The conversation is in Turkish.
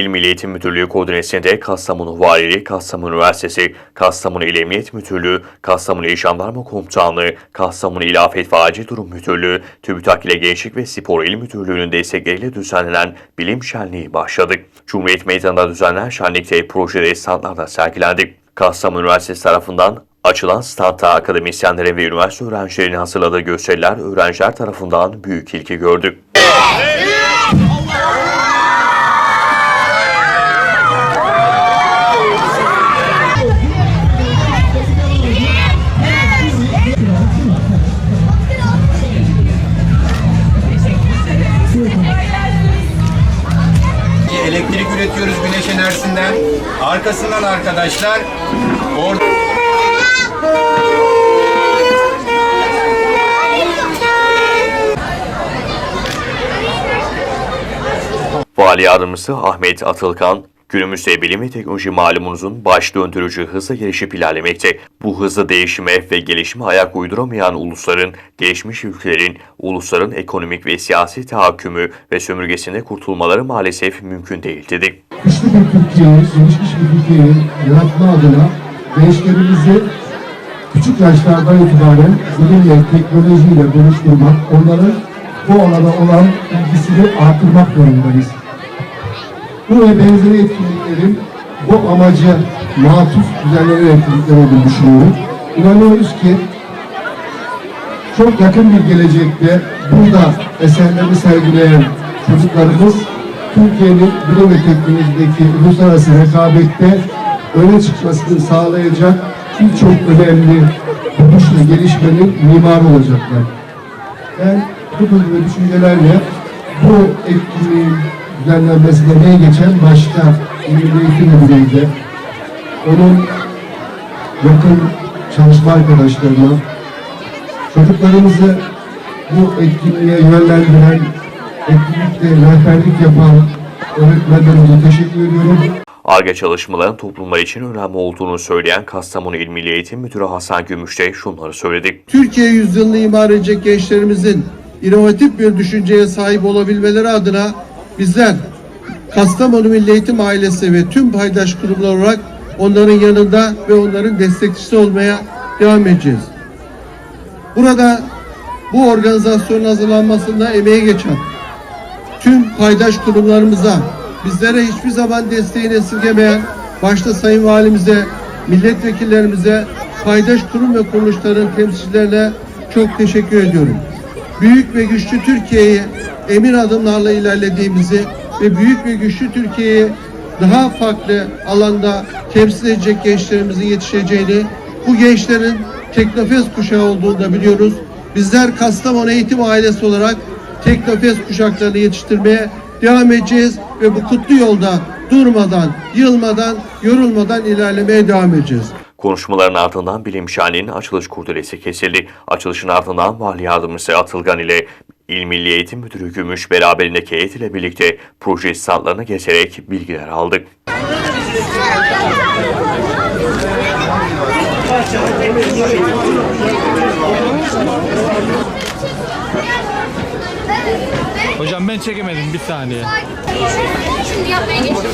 İl Milli Eğitim Müdürlüğü koordinesinde Kastamonu Valiliği, Kastamonu Üniversitesi, Kastamonu İl Emniyet Müdürlüğü, Kastamonu İl Jandarma Komutanlığı, Kastamonu İl Afet ve Acil Durum Müdürlüğü, TÜBİTAK ile Gençlik ve Spor İl Müdürlüğü'nün destekleriyle düzenlenen bilim şenliği başladı. Cumhuriyet Meydanı'nda düzenlenen şenlikte projede standlarda sergilendi. Kastamonu Üniversitesi tarafından Açılan standta akademisyenlerin ve üniversite öğrencilerinin hazırladığı gösteriler öğrenciler tarafından büyük ilgi gördü. Üretiyoruz güneş enerjisinden. Arkasından arkadaşlar orada Vali Yardımcısı Ahmet Atılkan, günümüzde bilim ve teknoloji malumunuzun baş döndürücü hızla gelişip ilerlemekte. Bu hızlı değişime ve gelişime ayak uyduramayan ulusların, gelişmiş ülkelerin, ulusların ekonomik ve siyasi tahakkümü ve sömürgesinde kurtulmaları maalesef mümkün değil dedi. güçlü bir Türkiye'yi, gelişmiş bir Türkiye'yi yaratma adına gençlerimizi küçük yaşlardan itibaren bilimle, teknolojiyle buluşturmak, onların bu alana olan ilgisini artırmak zorundayız. Bu ve benzeri etkinliklerin bu amaca matuf düzenlenen etkinlikler olduğunu düşünüyorum. İnanıyoruz ki çok yakın bir gelecekte burada eserlerini sergileyen çocuklarımız Türkiye'nin bilim ve teknolojideki uluslararası rekabette öne çıkmasını sağlayacak birçok önemli buluş ve gelişmenin mimarı olacaklar. Ben bu gibi düşüncelerle bu etkinliğin düzenlenmesine emeği geçen başta Eğitim Müdürü'yle onun yakın çalışma arkadaşlarına çocuklarımızı bu etkinliğe yönlendiren, etkinlikte rehberlik yapan öğretmenlerimize teşekkür ediyorum. ARGE çalışmaların toplumlar için önemli olduğunu söyleyen Kastamonu İl Milli Eğitim Müdürü Hasan Gümüş de şunları söyledi. Türkiye yüzyılını imar edecek gençlerimizin inovatif bir düşünceye sahip olabilmeleri adına bizler Kastamonu Milli Eğitim ailesi ve tüm paydaş kurumlar olarak onların yanında ve onların destekçisi olmaya devam edeceğiz. Burada bu organizasyonun hazırlanmasında emeği geçen tüm paydaş kurumlarımıza, bizlere hiçbir zaman desteğini esirgemeyen, başta Sayın Valimize, milletvekillerimize, paydaş kurum ve kuruluşların temsilcilerine çok teşekkür ediyorum. Büyük ve güçlü Türkiye'yi emin adımlarla ilerlediğimizi ve büyük ve güçlü Türkiye'yi daha farklı alanda temsil edecek gençlerimizin yetişeceğini, bu gençlerin Teknofest kuşağı olduğunu da biliyoruz. Bizler Kastamonu Eğitim Ailesi olarak Teknofest kuşaklarını yetiştirmeye devam edeceğiz ve bu kutlu yolda durmadan, yılmadan, yorulmadan ilerlemeye devam edeceğiz. Konuşmaların ardından bilim şenliğinin açılış kurdelesi kesildi. Açılışın ardından Vali Yardımcısı Atılgan ile İl Milli Eğitim Müdürü Gümüş beraberindeki heyet ile birlikte proje standlarını gezerek bilgiler aldı. Hocam ben çekemedim bir saniye. Şimdi yapmaya geçiyorum.